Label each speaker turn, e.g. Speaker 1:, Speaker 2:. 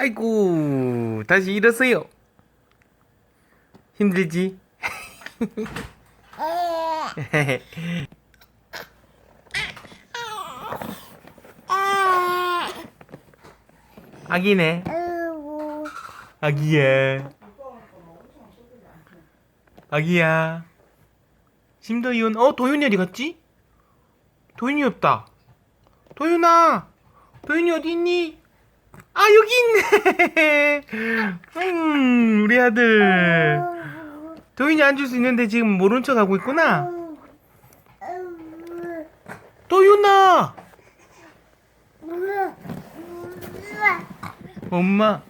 Speaker 1: 아이고, 다시 일었어요. 힘들지? 아기네. 아기야. 아기야. 심도윤, 어, 도윤이 어디 갔지? 도윤이 없다. 도윤아! 도윤이 어디 있니? 아, 여기 있네! 음, 우리 아들. 도윤이 앉을 수 있는데 지금 모른 척 하고 있구나? 도윤아! 엄마.